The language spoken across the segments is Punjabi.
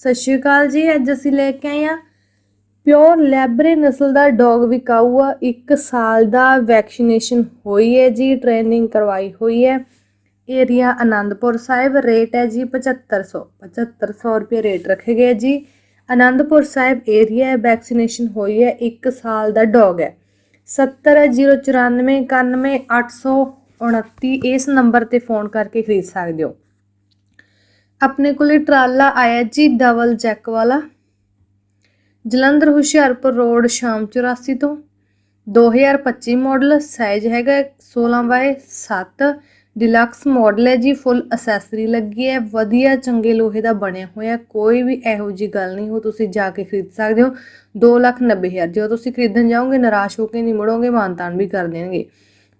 ਸਤਿ ਸ਼੍ਰੀ ਅਕਾਲ ਜੀ, ਅੱਜ ਅਸੀਂ ਲੈ ਕੇ ਆਏ ਆ ਪਿਓਰ ਲੈਬਰੇ ਨਸਲ ਦਾ ਡੌਗ ਵਿਕਾਊ ਆ 1 ਸਾਲ ਦਾ ਵੈਕਸੀਨੇਸ਼ਨ ਹੋਈ ਹੈ ਜੀ, ਟ੍ਰੇਨਿੰਗ ਕਰਵਾਈ ਹੋਈ ਹੈ। ਏਰੀਆ ਆਨੰਦਪੁਰ ਸਾਹਿਬ, ਰੇਟ ਹੈ ਜੀ 7500 7500 ਰੁਪਏ ਰੇਟ ਰੱਖੇ ਗਏ ਜੀ। ਆਨੰਦਪੁਰ ਸਾਹਿਬ ਏਰੀਆ ਹੈ ਵੈਕਸੀਨੇਸ਼ਨ ਹੋਈ ਹੈ 1 ਸਾਲ ਦਾ ਡੌਗ ਹੈ। 7009491829 ਇਸ ਨੰਬਰ ਤੇ ਫੋਨ ਕਰਕੇ ਖਰੀਦ ਸਕਦੇ ਹੋ। ਆਪਣੇ ਕੋਲੇ ਟਰਾਲਾ ਆਇਆ ਜੀ ਡਬਲ ਜੈਕ ਵਾਲਾ। ਜਲੰਧਰ ਹੁਸ਼ਿਆਰਪੁਰ ਰੋਡ ਸ਼ਾਮ 84 ਤੋਂ। 2025 ਮਾਡਲ ਸਾਈਜ਼ ਹੈਗਾ 16 ਬਾਏ 7 ਡਿਲਕਸ ਮਾਡਲ ਹੈ ਜੀ ਫੁੱਲ ਅਸੈਸਰੀ ਲੱਗੀ ਹੈ। ਵਧੀਆ ਚੰਗੇ ਲੋਹੇ ਦਾ ਬਣਿਆ ਹੋਇਆ। ਕੋਈ ਵੀ ਇਹੋ ਜੀ ਗੱਲ ਨਹੀਂ ਹੋ, ਤੁਸੀਂ ਜਾ ਕੇ ਖਰੀਦ ਸਕਦੇ ਹੋ। 290000 ਜਦੋਂ ਤੁਸੀਂ ਖਰੀਦਣ ਜਾਓਗੇ, ਨਿਰਾਸ਼ ਹੋ ਕੇ ਨਹੀਂ ਮੁੜੋਗੇ, ਮਾਨਤਾਨ ਵੀ ਕਰ ਦੇਣਗੇ।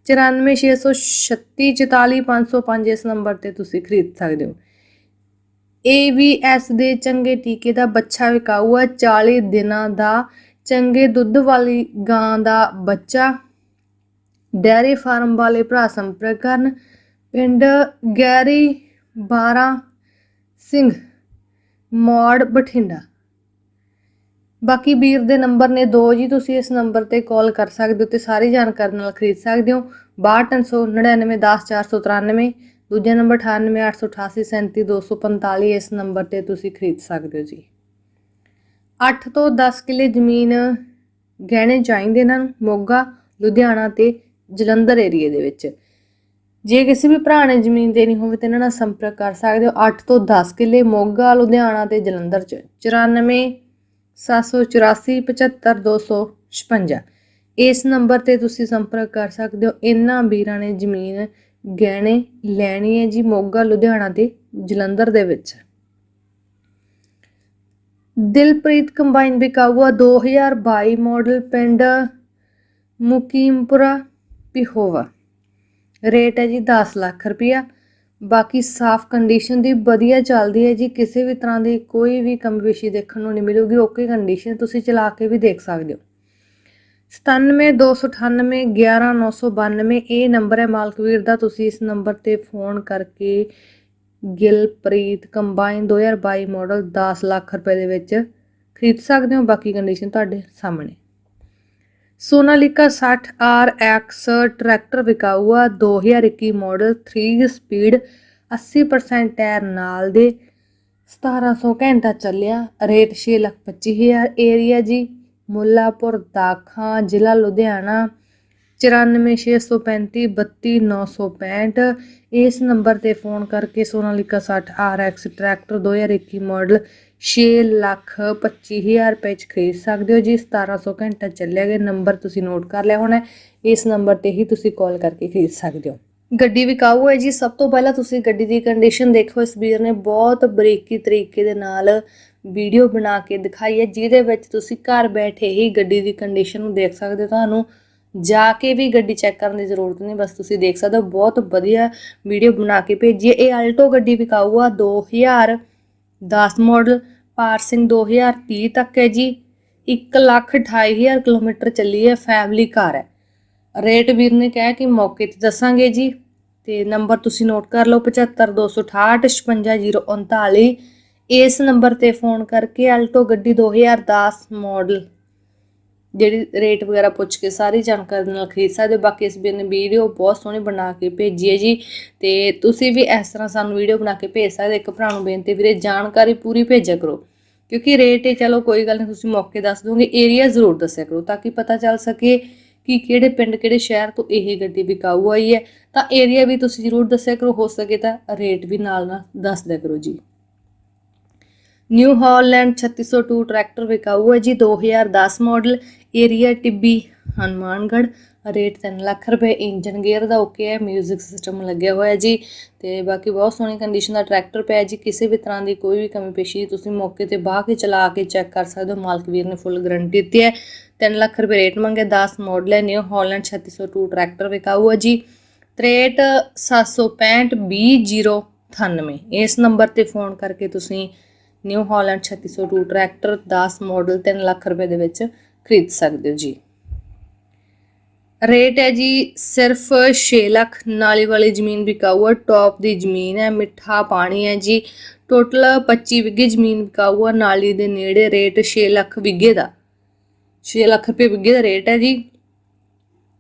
9466 44505 ਇਸ ਨੰਬਰ ਤੇ ਤੁਸੀਂ ਖਰੀਦ ਸਕਦੇ ਹੋ। AVS ਦੇ ਚੰਗੇ ਟੀਕੇ ਦਾ ਬੱਚਾ ਵਿਕਾਊ ਹੈ 40 ਦਿਨਾਂ ਦਾ ਚੰਗੇ ਦੁੱਧ ਵਾਲੀ ਗਾਂ ਦਾ ਬੱਚਾ। ਡੈਰੀ ਫਾਰਮ ਵਾਲੇ ਭਰਾ ਸੰਪਰਕ ਕਰਨ ਪਿੰਡ ਗੈਰੀ 12 ਸਿੰਘ, ਮੋੜ ਬਠਿੰਡਾ। ਬਾਕੀ ਵੀਰ ਦੇ ਨੰਬਰ ਨੇ ਦੋ ਜੀ, ਤੁਸੀਂ ਇਸ ਨੰਬਰ ਤੇ ਕਾਲ ਕਰ ਸਕਦੇ ਹੋ ਤੇ ਸਾਰੀ ਜਾਣਕਾਰੀ ਨਾਲ ਖਰੀਦ ਸਕਦੇ ਹੋ। 6299910493 ਦੂਜਾ ਨੰਬਰ 9888837245 ਇਸ ਨੰਬਰ ਤੇ ਤੁਸੀਂ ਖਰੀਦ ਸਕਦੇ ਹੋ ਜੀ। 8 ਤੋਂ 10 ਕਿੱਲੇ ਜ਼ਮੀਨ ਗਹਿਣੇ ਚਾਹੀਦੇ ਇਹਨਾਂ ਨੂੰ ਮੋਗਾ, ਲੁਧਿਆਣਾ ਤੇ ਜਲੰਧਰ ਏਰੀਏ ਦੇ ਵਿੱਚ। ਜੇ ਕਿਸੇ ਵੀ ਭਰਾ ਨੇ ਜ਼ਮੀਨ ਦੇਣੀ ਹੋਵੇ ਤਾਂ ਇਹਨਾਂ ਨਾਲ ਸੰਪਰਕ ਕਰ ਸਕਦੇ ਹੋ। 8 ਤੋਂ 10 ਕਿੱਲੇ ਮੋਗਾ, ਲੁਧਿਆਣਾ ਤੇ ਜਲੰਧਰ ਚ। 94 784 75256 ਇਸ ਨੰਬਰ ਤੇ ਤੁਸੀਂ ਸੰਪਰਕ ਕਰ ਸਕਦੇ ਹੋ। ਇਹਨਾਂ ਵੀਰਾਂ ਨੇ ਜ਼ਮੀਨ ਗਹਿਣੇ ਲੈਣੀ ਹੈ ਜੀ ਮੋਗਾ, ਲੁਧਿਆਣਾ ਤੇ ਜਲੰਧਰ ਦੇ ਵਿੱਚ। ਦਿਲਪ੍ਰੀਤ ਕੰਬਾਈਨ ਵਿਕਾਊਆ 2022 ਮਾਡਲ ਪਿੰਡ ਮੁਕੀਮਪੁਰਾ, ਪਿਹੋਵਾ। ਰੇਟ ਹੈ ਜੀ 10 ਲੱਖ ਰੁਪਇਆ। ਬਾਕੀ ਸਾਫ਼ ਕੰਡੀਸ਼ਨ ਦੀ ਵਧੀਆ ਚੱਲਦੀ ਹੈ ਜੀ। ਕਿਸੇ ਵੀ ਤਰ੍ਹਾਂ ਦੀ ਕੋਈ ਵੀ ਕਮਬੇਸ਼ੀ ਦੇਖਣ ਨੂੰ ਨਹੀਂ ਮਿਲੂਗੀ। ਓਕੇ ਕੰਡੀਸ਼ਨ ਤੁਸੀਂ ਚਲਾ ਕੇ ਵੀ ਦੇਖ ਸਕਦੇ ਹੋ। 97298 11992 ਇਹ ਨੰਬਰ ਹੈ ਮਾਲਕਵੀਰ ਦਾ। ਤੁਸੀਂ ਇਸ ਨੰਬਰ ਤੇ ਫੋਨ ਕਰਕੇ ਗਿਲਪ੍ਰੀਤ ਕੰਬਾਈਨ 2022 ਮਾਡਲ 10 ਲੱਖ ਰੁਪਏ ਦੇ ਵਿੱਚ ਖਰੀਦ ਸਕਦੇ ਹੋ। ਬਾਕੀ ਕੰਡੀਸ਼ਨ ਤੁਹਾਡੇ ਸਾਹਮਣੇ। ਸੋਨਾਲੀਕਾ 60 RX ਟਰੈਕਟਰ ਵਿਕਾਊ ਆ 2021 ਮਾਡਲ 3 ਸਪੀਡ 80% ਟਾਇਰ ਨਾਲ ਦੇ। 1700 ਘੰਟਾ ਚੱਲਿਆ, ਰੇਟ 625000 ਏਰੀਆ ਜੀ। ਮੁੱਲਾਪੁਰ, ਦਾਖਾਂ, ਜ਼ਿਲ੍ਹਾ ਲੁਧਿਆਣਾ 9465 32965 ਇਸ ਨੰਬਰ ਤੇ ਫੋਨ ਕਰਕੇ Sonalika 60 RX tractor 2021 model 6 lakh 25000 ਰੁਪਏ ਚ ਖਰੀਦ ਸਕਦੇ ਹੋ ਜੀ। 1700 ਘੰਟਾ ਚੱਲਿਆ ਗਿਆ, ਨੰਬਰ ਤੁਸੀਂ ਨੋਟ ਕਰ ਲਿਆ ਹੋਣਾ ਇਸ ਨੰਬਰ ਤੇ ਹੀ ਤੁਸੀਂ ਕਾਲ ਕਰਕੇ ਖਰੀਦ ਸਕਦੇ ਹੋ। ਗੱਡੀ ਵਿਕਾਊ ਹੈ ਜੀ। ਸਭ ਤੋਂ ਪਹਿਲਾਂ ਤੁਸੀਂ ਗੱਡੀ ਦੀ ਕੰਡੀਸ਼ਨ ਦੇਖੋ। ਇਸ ਵੀਰ ਨੇ ਬਹੁਤ ਬਰੀਕੀ ਤਰੀਕੇ ਦੇ ਨਾਲ ਵੀਡੀਓ ਬਣਾ ਕੇ ਦਿਖਾਈ ਹੈ, ਜਿਹਦੇ ਵਿੱਚ ਤੁਸੀਂ ਘਰ ਬੈਠੇ ਹੀ ਗੱਡੀ ਦੀ ਕੰਡੀਸ਼ਨ ਨੂੰ ਦੇਖ ਸਕਦੇ ਹੋ। ਤੁਹਾਨੂੰ ਜਾ ਕੇ ਵੀ ਗੱਡੀ ਚੈੱਕ ਕਰਨ ਦੀ ਜ਼ਰੂਰਤ ਨਹੀਂ, ਬਸ ਤੁਸੀਂ ਦੇਖ ਸਕਦੇ ਹੋ। ਬਹੁਤ ਵਧੀਆ ਵੀਡੀਓ ਬਣਾ ਕੇ ਭੇਜੀ ਹੈ। ਇਹ ਆਲਟੋ ਗੱਡੀ ਵਿਕਾਊ ਆ 2010 ਮਾਡਲ ਪਾਰਸਿੰਗ 2030 ਤੱਕ ਹੈ ਜੀ। 128000 ਕਿਲੋਮੀਟਰ ਚੱਲੀ ਹੈ। ਫੈਮਿਲੀ ਕਾਰ ਹੈ। ਰੇਟ ਵੀਰ ਨੇ ਕਿਹਾ ਕਿ ਮੌਕੇ ਤੇ ਦੱਸਾਂਗੇ ਜੀ। ਤੇ ਨੰਬਰ ਤੁਸੀਂ ਨੋਟ ਕਰ ਲਓ 75268 55039 ਇਸ ਨੰਬਰ ਤੇ ਫੋਨ ਕਰਕੇ ਆਲਟੋ ਗੱਡੀ 2010 ਮਾਡਲ, ਜਿਹੜੀ ਰੇਟ ਵਗੈਰਾ ਪੁੱਛ ਕੇ ਸਾਰੀ ਜਾਣਕਾਰੀ ਨਾਲ ਖਰੀਦ ਸਕਦੇ ਹੋ। ਬਾਕੀ ਇਸ ਬਿਨ ਵੀਡੀਓ ਬਹੁਤ ਸੋਹਣੀ ਬਣਾ ਕੇ ਭੇਜੀ ਹੈ ਜੀ। ਤੇ ਤੁਸੀਂ ਵੀ ਇਸ ਤਰ੍ਹਾਂ ਸਾਨੂੰ ਵੀਡੀਓ ਬਣਾ ਕੇ ਭੇਜ ਸਕਦੇ ਇੱਕ ਭਰਾ ਨੂੰ ਬੇਨਤੀ ਵੀਰੇ, ਜਾਣਕਾਰੀ ਪੂਰੀ ਭੇਜਿਆ ਕਰੋ। ਕਿਉਂਕਿ ਰੇਟ ਇਹ ਚਲੋ ਕੋਈ ਗੱਲ ਨਹੀਂ, ਤੁਸੀਂ ਮੌਕੇ ਦੱਸ ਦੋਗੇ ਏਰੀਆ ਜ਼ਰੂਰ ਦੱਸਿਆ ਕਰੋ, ਤਾਂ ਕਿ ਪਤਾ ਚੱਲ ਸਕੇ ਕਿ ਕਿਹੜੇ ਪਿੰਡ, ਕਿਹੜੇ ਸ਼ਹਿਰ ਤੋਂ ਇਹ ਗੱਡੀ ਵਿਕਾਊ ਆਈ ਹੈ, ਤਾਂ ਏਰੀਆ ਵੀ ਤੁਸੀਂ ਜ਼ਰੂਰ ਦੱਸਿਆ ਕਰੋ, ਹੋ ਸਕੇ ਤਾਂ ਰੇਟ ਵੀ ਨਾਲ ਨਾਲ ਦੱਸ ਦਿਆ ਕਰੋ ਜੀ। ਨਿਊ ਹਾਲੈਂਡ 3602 ਟਰੈਕਟਰ ਵਿਕਾਊ ਹੈ ਜੀ 2010 model area Tibbi, Hanumangarh rate 3 lakh ਰੁਪਏ ਇੰਜਨ ਗੇਅਰ ਦਾ ਓਕੇ ਹੈ 뮤직 ਸਿਸਟਮ ਲੱਗਿਆ ਹੋਇਆ ਜੀ। ਤੇ ਬਾਕੀ ਬਹੁਤ ਸੋਹਣੀ ਕੰਡੀਸ਼ਨ ਦਾ ਟਰੈਕਟਰ ਪਿਆ ਜੀ। ਕਿਸੇ ਵੀ ਤਰ੍ਹਾਂ ਦੀ ਕੋਈ ਵੀ ਕਮੀ ਪੇਸ਼ੀ ਤੁਸੀਂ ਮੌਕੇ ਤੇ ਬਾਹ ਕੇ ਚਲਾ ਕੇ ਚੈੱਕ ਕਰ ਸਕਦੇ ਹੋ। ਮਾਲਕ ਵੀਰ ਨੇ ਫੁੱਲ ਗਾਰੰਟੀ ਦਿੱਤੀ ਹੈ। 3 ਲੱਖ ਰੁਪਏ ਰੇਟ ਮੰਗੇ 10 ਮਾਡਲ ਹੈ ਨਿਊ ਹਾਲੈਂਡ 3602 ਟਰੈਕਟਰ ਵਿਕਾਊ ਹੈ ਜੀ। 63 20098 ਇਸ ਨੰਬਰ ਤੇ ਫੋਨ ਕਰਕੇ ਤੁਸੀਂ new Holland 3602 tractor 10 model 3 lakh ਰੁਪਏ ਦੇ ਵਿੱਚ ਖਰੀਦ ਸਕਦੇ ਹੋ ਜੀ। ਰੇਟ ਹੈ ਜੀ ਸਿਰਫ 6 ਲੱਖ ਨਾਲੀ ਵਾਲੀ ਜ਼ਮੀਨ ਵਿਕਾਊ ਹੈ ਟੌਪ ਦੀ ਜ਼ਮੀਨ ਹੈ, ਮਿੱਠਾ ਪਾਣੀ ਹੈ ਜੀ। ਟੋਟਲ 25 ਵਿਗੇ ਜ਼ਮੀਨ ਵਿਕਾਊ ਹੈ ਨਾਲੀ ਦੇ ਨੇੜੇ ਰੇਟ 6 ਲੱਖ ਵਿਗੇ ਦਾ। 6 ਲੱਖ ਰੁਪਏ ਵਿਗੇ ਦਾ ਰੇਟ ਹੈ ਜੀ।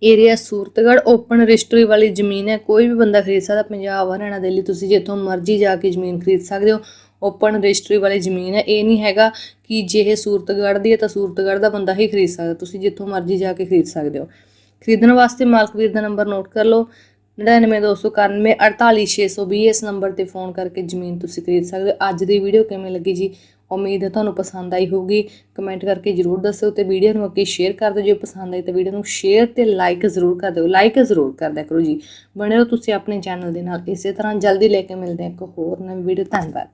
ਏਰੀਆ ਸੂਰਤਗੜ ਓਪਨ ਰਜਿਸਟਰੀ ਵਾਲੀ ਜ਼ਮੀਨ ਹੈ। ਕੋਈ ਵੀ ਬੰਦਾ ਖਰੀਦ ਸਕਦਾ, ਪੰਜਾਬ ਹਰਿਆਣਾ ਦਿੱਲੀ ਤੁਸੀਂ ਜਿੱਥੋਂ ਮਰਜ਼ੀ ਜਾ ਕੇ ਜ਼ਮੀਨ ਖਰੀਦ ਸਕਦੇ ਹੋ। ਓਪਨ ਰਜਿਸਟਰੀ ਵਾਲੀ ਜ਼ਮੀਨ ਹੈ। ਇਹ ਨਹੀਂ ਹੈਗਾ ਕਿ ਜੇ ਇਹ ਸੂਰਤਗੜ ਦੀ ਹੈ ਤਾਂ ਸੂਰਤਗੜ ਦਾ ਬੰਦਾ ਹੀ ਖਰੀਦ ਸਕਦਾ। ਤੁਸੀਂ ਜਿੱਥੋਂ ਮਰਜ਼ੀ ਜਾ ਕੇ ਖਰੀਦ ਸਕਦੇ ਹੋ। ਖਰੀਦਣ ਵਾਸਤੇ ਮਾਲਕ ਵੀਰ ਦਾ ਨੰਬਰ ਨੋਟ ਕਰ ਲਓ। 99291 48620 ਇਸ ਨੰਬਰ ਤੇ ਫੋਨ ਕਰਕੇ ਜ਼ਮੀਨ ਤੁਸੀਂ ਖਰੀਦ ਸਕਦੇ ਹੋ। ਅੱਜ ਦੀ ਵੀਡੀਓ ਕਿਵੇਂ ਲੱਗੀ ਜੀ? ਉਮੀਦ ਹੈ ਤੁਹਾਨੂੰ ਪਸੰਦ ਆਈ ਹੋਊਗੀ। ਕਮੈਂਟ ਕਰਕੇ ਜਰੂਰ ਦੱਸਿਓ ਤੇ ਵੀਡੀਓ ਨੂੰ ਅੱਗੇ ਸ਼ੇਅਰ ਕਰ ਦਿਓ। ਜੇ ਪਸੰਦ ਆਈ ਤਾਂ ਵੀਡੀਓ ਨੂੰ ਸ਼ੇਅਰ ਤੇ ਲਾਈਕ ਜ਼ਰੂਰ ਕਰ ਦਿਓ। ਲਾਈਕ ਜ਼ਰੂਰ ਕਰ ਦਿਆ ਕਰੋ ਜੀ। ਬਣੇ ਰਹੋ ਤੁਸੀਂ ਆਪਣੇ ਚੈਨਲ ਦੇ ਨਾਲ। ਇਸੇ ਤਰ੍ਹਾਂ ਜਲਦੀ ਲੈ ਕੇ ਮਿਲਦੇ ਹਾਂ ਇੱਕ ਹੋਰ ਨਵੀਂ ਵੀਡੀਓ। ਧੰਨਵਾਦ।